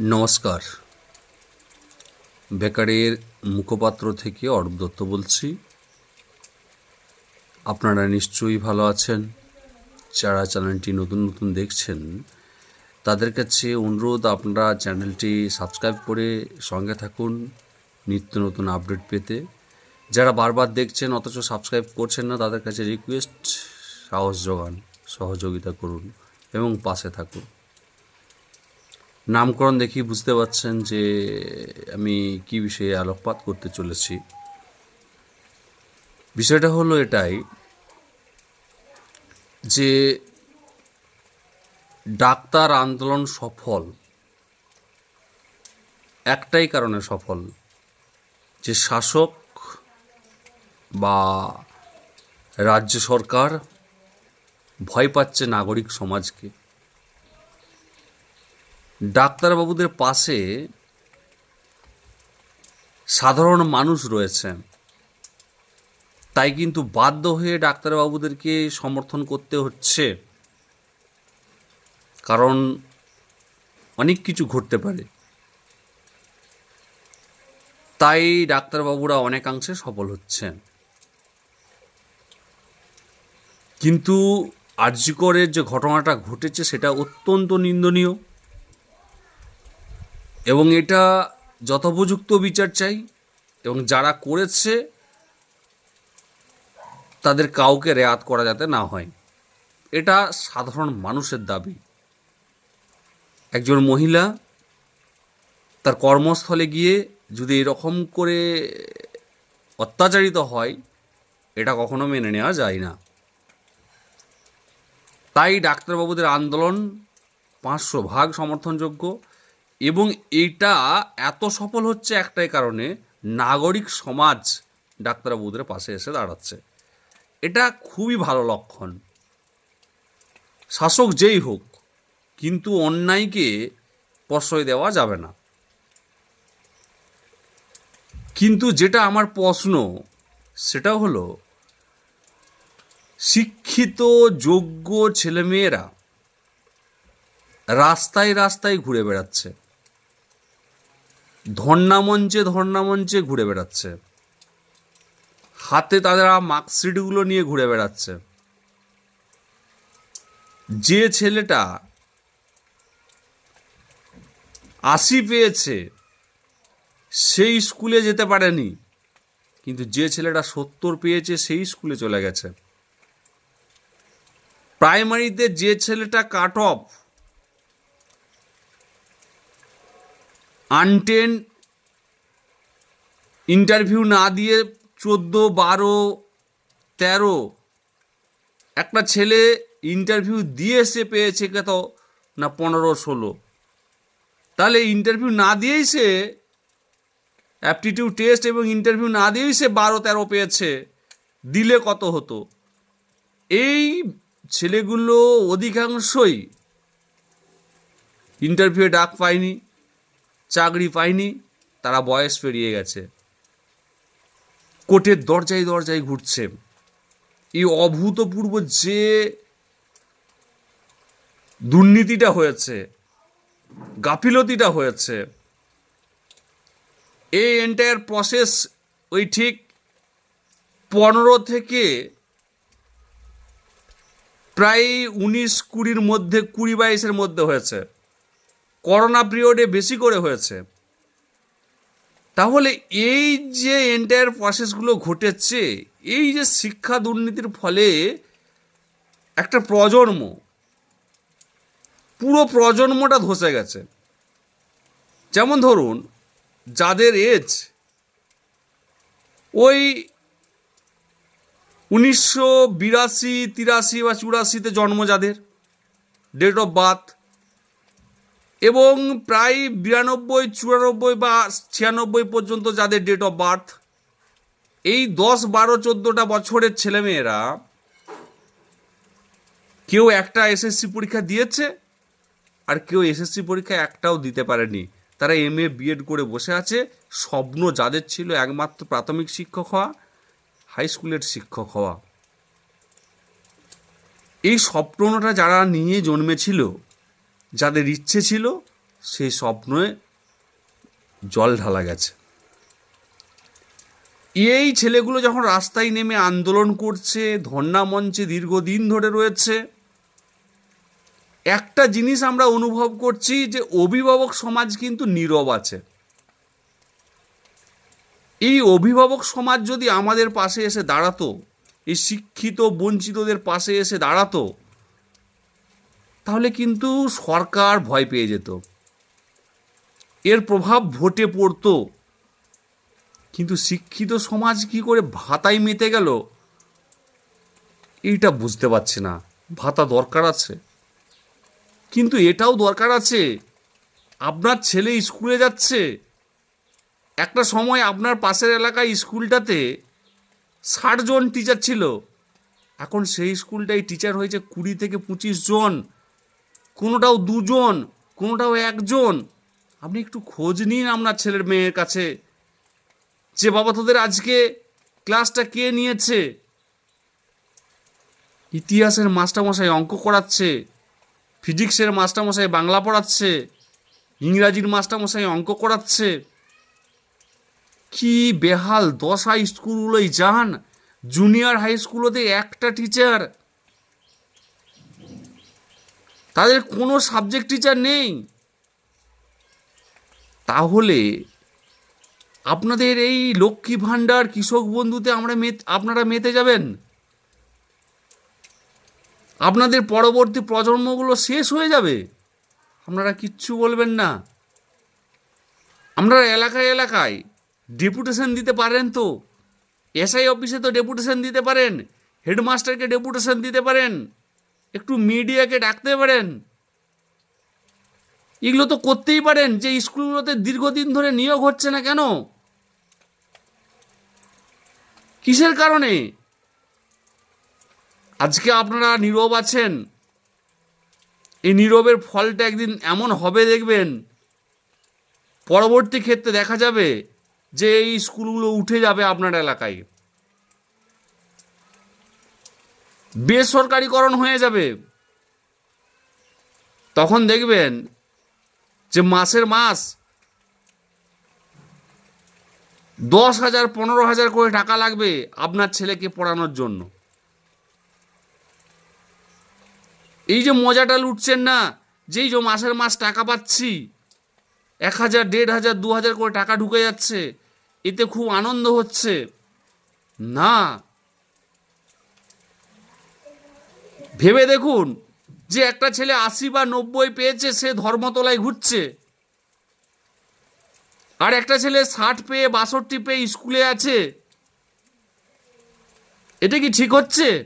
নমস্কার। বেকারের মুখপাত্র থেকে অরূপ দত্ত বলছি। আপনারা নিশ্চয়ই ভালো আছেন। যারা চ্যানেলটি নতুন নতুন দেখছেন, তাদের কাছে অনুরোধ, আপনারা চ্যানেলটি সাবস্ক্রাইব করে সঙ্গে থাকুন নিত্য নতুন আপডেট পেতে। যারা বারবার দেখছেন, অথচ সাবস্ক্রাইব করছেন না, তাদের কাছে রিকোয়েস্ট, সাহস যোগান সহযোগিতা করুন এবং পাশে থাকুন। নামকরণ দেখি বুঝতে পারছেন যে আমি কি বিষয়ে আলোকপাত করতে চলেছি। বিষয়টা হলো এটাই যে ডাক্তার আন্দোলন সফল, একটাই কারণে সফল, যে শাসক বা রাজ্য সরকার ভয় পাচ্ছে নাগরিক সমাজকে। ডাক্তারবাবুদের পাশে সাধারণ মানুষ রয়েছে তাই কিন্তু বাধ্য হয়ে ডাক্তারবাবুদেরকে সমর্থন করতে হচ্ছে। কারণ অনেক কিছু ঘটতে পারে। তাই ডাক্তারবাবুরা অনেকাংশে সফল হচ্ছেন। কিন্তু আর্যিকরের যে ঘটনাটা ঘটেছে, সেটা অত্যন্ত নিন্দনীয়। এবং এটা যথোপযুক্ত বিচার চাই, এবং যারা করেছে, তাদের কাউকে রেয়াত করা যাতে না হয়। এটা সাধারণ মানুষের দাবি। একজন মহিলা তার কর্মস্থলে গিয়ে যদি এরকম করে অত্যাচারিত হয়, এটা কখনো মেনে নেওয়া যায় না। তাই ডাক্তারবাবুদের আন্দোলন পাঁচশো ভাগ সমর্থনযোগ্য। এবং এটা এত সফল হচ্ছে একটাই কারণে নাগরিক সমাজ ডাক্তারবাবুদের পাশে এসে দাঁড়াচ্ছে। এটা খুবই ভালো লক্ষণ। শাসক যেই হোক, কিন্তু অন্যায়কে প্রশ্রয় দেওয়া যাবে না। কিন্তু যেটা আমার প্রশ্ন, সেটা হলো, শিক্ষিত, যোগ্য ছেলেমেয়েরা রাস্তায় রাস্তায় ঘুরে বেড়াচ্ছে। ধর্নামঞ্চে ধর্নামঞ্চে ঘুরে বেড়াচ্ছে। হাতে তারা মার্কশিটগুলো নিয়ে ঘুরে বেড়াচ্ছে। যে ছেলেটা আশি পেয়েছে, সেই স্কুলে যেতে পারেনি, কিন্তু যে ছেলেটা সত্তর পেয়েছে, সেই স্কুলে চলে গেছে। প্রাইমারিতে যে ছেলেটা কাট অফ আনটেন ইন্টারভিউ না দিয়ে চোদ্দ, বারো, তেরো। একটা ছেলে ইন্টারভিউ দিয়ে সে পেয়েছে কত? না, পনেরো, ষোলো। তাহলে ইন্টারভিউ না দিয়েই সে, অ্যাপটিটিউড টেস্ট এবং ইন্টারভিউ না দিয়েই সে বারো, তেরো পেয়েছে। দিলে কত হতো? এই ছেলেগুলো অধিকাংশই ইন্টারভিউয়ে ডাক পায়নি। চাকরি পায়নি, তারা বয়স পেরিয়ে গেছে। কোর্টের দরজায় দরজায় ঘুরছে। এই অভূতপূর্ব যে দুর্নীতিটা হয়েছে, গাফিলতিটা হয়েছে, এই এন্টায়ার প্রসেস ওই ঠিক পনেরো থেকে প্রায় উনিশ কুড়ির মধ্যে, কুড়ি বাইশের মধ্যে হয়েছে। করোনা পিরিয়ডে বেশি করে হয়েছে। তাহলে এই যে এন্টায়ার প্রসেসগুলো ঘটেছে, এই যে শিক্ষা দুর্নীতির ফলে একটা প্রজন্ম, পুরো প্রজন্মটা ধসে গেছে। যেমন ধরুন, যাদের এজ ওই উনিশশো বিরাশি, তিরাশি বা চুরাশিতে জন্ম যাদের ডেট অফ বার্থ এবং প্রায় বিরানব্বই, চুরানব্বই বা ছিয়ানব্বই পর্যন্ত যাদের ডেট অফ বার্থ এই দশ, বারো, চোদ্দোটা বছরের ছেলেমেয়েরা কেউ একটা এসএসসি পরীক্ষা দিয়েছে আর কেউ এসএসসি পরীক্ষা একটাও দিতে পারেনি। তারা এম এ বিএড করে বসে আছে। স্বপ্ন যাদের ছিল একমাত্র প্রাথমিক শিক্ষক হওয়া হাই স্কুলের শিক্ষক হওয়া। এই স্বপ্নটা যারা নিয়ে জন্মেছিল যাদের ইচ্ছে ছিল সেই স্বপ্নে জল ঢালা গেছে। এই ছেলেগুলো যখন রাস্তায় নেমে আন্দোলন করছে, ধর্ণা মঞ্চে দীর্ঘদিন ধরে রয়েছে, একটা জিনিস আমরা অনুভব করছি যে অভিভাবক সমাজ কিন্তু নীরব আছে। এই অভিভাবক সমাজ যদি আমাদের পাশে এসে দাঁড়াতো, এই শিক্ষিত, বঞ্চিতদের পাশে এসে দাঁড়াতো তাহলে কিন্তু সরকার ভয় পেয়ে যেত। এর প্রভাব ভোটে পড়তো। কিন্তু শিক্ষিত সমাজ কি করে ভাতায় মেতে গেল? এইটা বুঝতে পারছি না। ভাতা দরকার আছে। কিন্তু এটাও দরকার আছে। আপনার ছেলে স্কুলে যাচ্ছে। একটা সময় আপনার পাশের এলাকায় স্কুলটাতে ষাট জন টিচার ছিল। এখন সেই স্কুলটাই টিচার হয়েছে কুড়ি থেকে পঁচিশ জন। কোনোটাও দুজন, কোনোটাও একজন। আপনি একটু খোঁজ নিন আপনার ছেলের মেয়ের কাছে। যে বাবা তোদের আজকে ক্লাসটা কে নিয়েছে? ইতিহাসের মাস্টারমশাই অঙ্ক করাচ্ছে, ফিজিক্সের মাস্টারমশাই বাংলা পড়াচ্ছে, ইংরাজির মাস্টারমশাই অঙ্ক করাচ্ছে। কি বেহাল দশা স্কুলগুলোই যান। জুনিয়র হাই স্কুলতে একটা টিচার তাদের কোনো সাবজেক্ট টিচার নেই। তাহলে আপনাদের এই লক্ষ্মী ভাণ্ডার কৃষক বন্ধুতে আমরা আপনারা মেতে যাবেন? আপনাদের পরবর্তী প্রজন্মগুলো শেষ হয়ে যাবে? আপনারা কিচ্ছু বলবেন না। আপনারা এলাকায় এলাকায় ডেপুটেশন দিতে পারেন তো? এসআই অফিসে তো ডেপুটেশন দিতে পারেন হেডমাস্টারকে ডেপুটেশন দিতে পারেন। একটু মিডিয়াকে ডাকতে পারেন। এগুলো তো করতেই পারেন, যে স্কুলগুলোতে দীর্ঘদিন ধরে নিয়োগ হচ্ছে না কেন? কিসের কারণে? আজকে আপনারা নীরব আছেন। এই নীরবের ফলটা একদিন এমন হবে দেখবেন। পরবর্তী ক্ষেত্রে দেখা যাবে যে এই স্কুলগুলো উঠে যাবে আপনার এলাকায়। বেসরকারিকরণ হয়ে যাবে। তখন দেখবেন যে মাসের মাস দশ হাজার, পনেরো হাজার করে টাকা লাগবে আপনার ছেলেকে পড়ানোর জন্য। এই যে মজাটা লুটছেন না যেই যে মাসের মাস টাকা পাচ্ছি, এক হাজার, দেড় হাজার, দু হাজার করে টাকা ঢুকে যাচ্ছে, এতে খুব আনন্দ হচ্ছে। না ভেবে দেখুন যে একটা ছেলে আশি বা নব্বই পেয়েছে, সে ধর্মতলায় ঘুরছে। আর একটা ছেলে ষাট পেয়ে বাষট্টি পেয়ে স্কুলে আছে। এটা কি ঠিক হচ্ছে?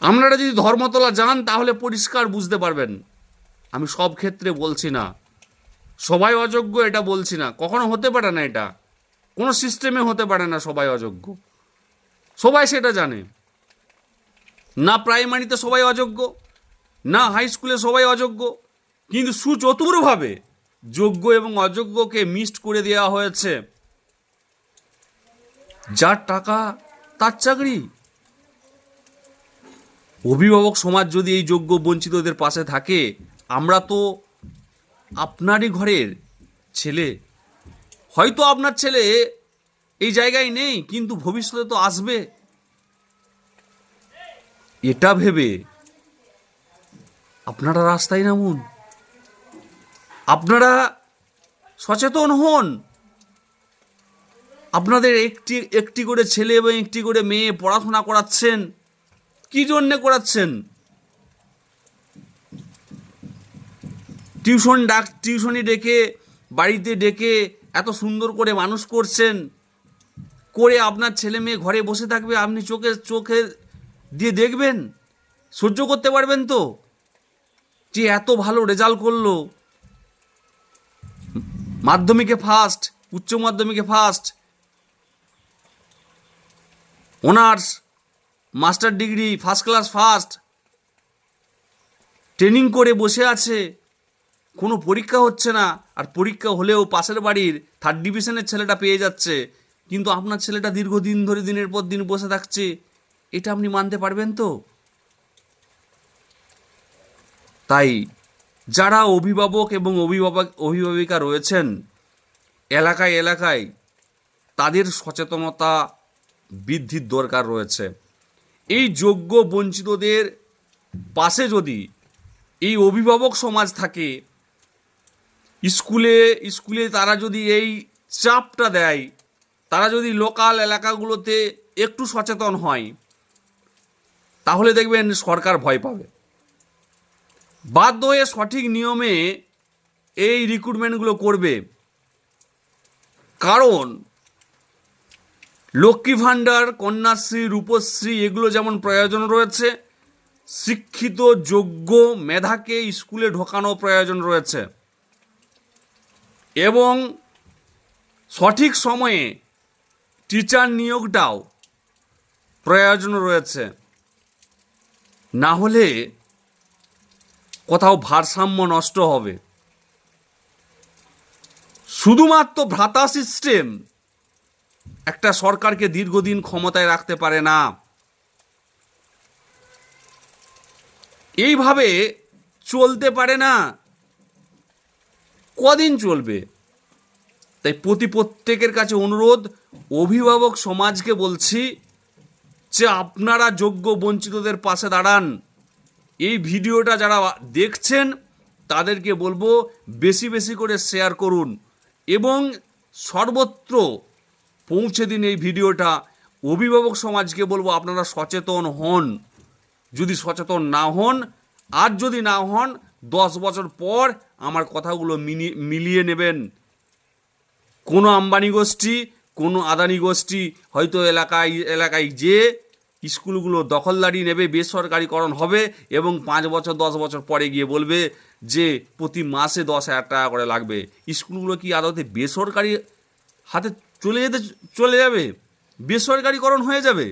আপনারা যদি ধর্মতলা যান, তাহলে পরিষ্কার বুঝতে পারবেন। আমি সব ক্ষেত্রে বলছি না। সবাই অযোগ্য, এটা বলছি না। কখনো হতে পারে না এটা। কোনো সিস্টেমে হতে পারে না সবাই অযোগ্য। সবাই সেটা জানে। না প্রাইমারিতে সবাই অযোগ্য, না হাই স্কুলে সবাই অযোগ্য, কিন্তু সুচতুরভাবে যোগ্য এবং অযোগ্যকে মিক্সড করে দেওয়া হয়েছে। যার টাকা, তার চাকরি। অভিভাবক সমাজ যদি এই যোগ্য বঞ্চিতদের পাশে থাকে, আমরা তো আপনারই ঘরের ছেলে। হয়তো আপনার ছেলে এই জায়গায় নেই, কিন্তু ভবিষ্যতে তো আসবে। এটা ভেবে আপনারা রাস্তায় নামুন। আপনারা সচেতন হন। আপনাদের একটি একটি করে ছেলে এবং একটি করে মেয়ে পড়াশোনা করাচ্ছেন। কি জন্যে করাচ্ছেন? টিউশন ডাক, টিউশনি ডেকে, বাড়িতে ডেকে এত সুন্দর করে মানুষ করছেন। করে আপনার ছেলে মেয়ে ঘরে বসে থাকবে, আপনি চোখে চোখে দিয়ে দেখবেন, সহ্য করতে পারবেন তো। যে এত ভালো রেজাল্ট করল। মাধ্যমিকে ফার্স্ট উচ্চ মাধ্যমিকে first honours master degree first class first training করে বসে আছে। কোনো পরীক্ষা হচ্ছে না। আর পরীক্ষা হলেও পাশের বাড়ির থার্ড ডিভিশনের ছেলেটা পেয়ে যাচ্ছে। কিন্তু আপনার ছেলেটা দীর্ঘদিন ধরে দিনের পর দিন বসে থাকছে। এটা আপনি মানতে পারবেন তো? তাই, যারা অভিভাবক এবং অভিভাবক, অভিভাবিকা রয়েছেন, এলাকায় এলাকায় তাদের সচেতনতা বৃদ্ধির দরকার রয়েছে। এই যোগ্য বঞ্চিতদের পাশে যদি এই অভিভাবক সমাজ থাকে, স্কুলে স্কুলে তারা যদি এই চাপটা দেয়, তারা যদি লোকাল এলাকাগুলোতে একটু সচেতন হয় তাহলে দেখবেন সরকার ভয় পাবে। বাধ্য হয়ে সঠিক নিয়মে এই রিক্রুটমেন্টগুলো করবে। কারণ লক্ষ্মী ভাণ্ডার, কন্যাশ্রী, রূপশ্রী, এগুলো যেমন প্রয়োজন রয়েছে, শিক্ষিত, যোগ্য মেধাকে স্কুলে ঢোকানো প্রয়োজন রয়েছে। এবং সঠিক সময়ে টিচার নিয়োগটাও প্রয়োজন রয়েছে। না হলে কোথাও ভারসাম্য নষ্ট হবে। শুধুমাত্র ভ্রাতা সিস্টেম একটা সরকারকে দীর্ঘদিন ক্ষমতায় রাখতে পারে না। এইভাবে চলতে পারে না। কদিন চলবে? তাই প্রতি প্রত্যেকের কাছে অনুরোধ, অভিভাবক সমাজকে বলছি যে আপনারা যোগ্য বঞ্চিতদের পাশে দাঁড়ান। এই ভিডিওটা যারা দেখছেন, তাদেরকে বলব বেশি বেশি করে শেয়ার করুন এবং সর্বত্র পৌঁছে দিন এই ভিডিওটা। অভিভাবক সমাজকে বলব আপনারা সচেতন হন। যদি সচেতন না হন, আর যদি না হন, দশ বছর পর আমার কথাগুলো মিলিয়ে নেবেন। কোনো আম্বানি গোষ্ঠী কোনো আদানি গোষ্ঠী হয়তো এলাকায় এলাকায় যে স্কুলগুলো দখলদারি নেবে, বেসরকারিকরণ হবে এবং পাঁচ বছর, দশ বছর পরে গিয়ে বলবে যে প্রতি মাসে দশ হাজার টাকা করে লাগবে। স্কুলগুলো কি আদতে বেসরকারি হাতে চলে যেতে, চলে যাবে? বেসরকারিকরণ হয়ে যাবে?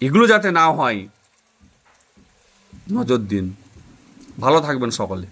এগুলো যাতে না হয়। নজর দিন ভালো থাকবেন সকলে।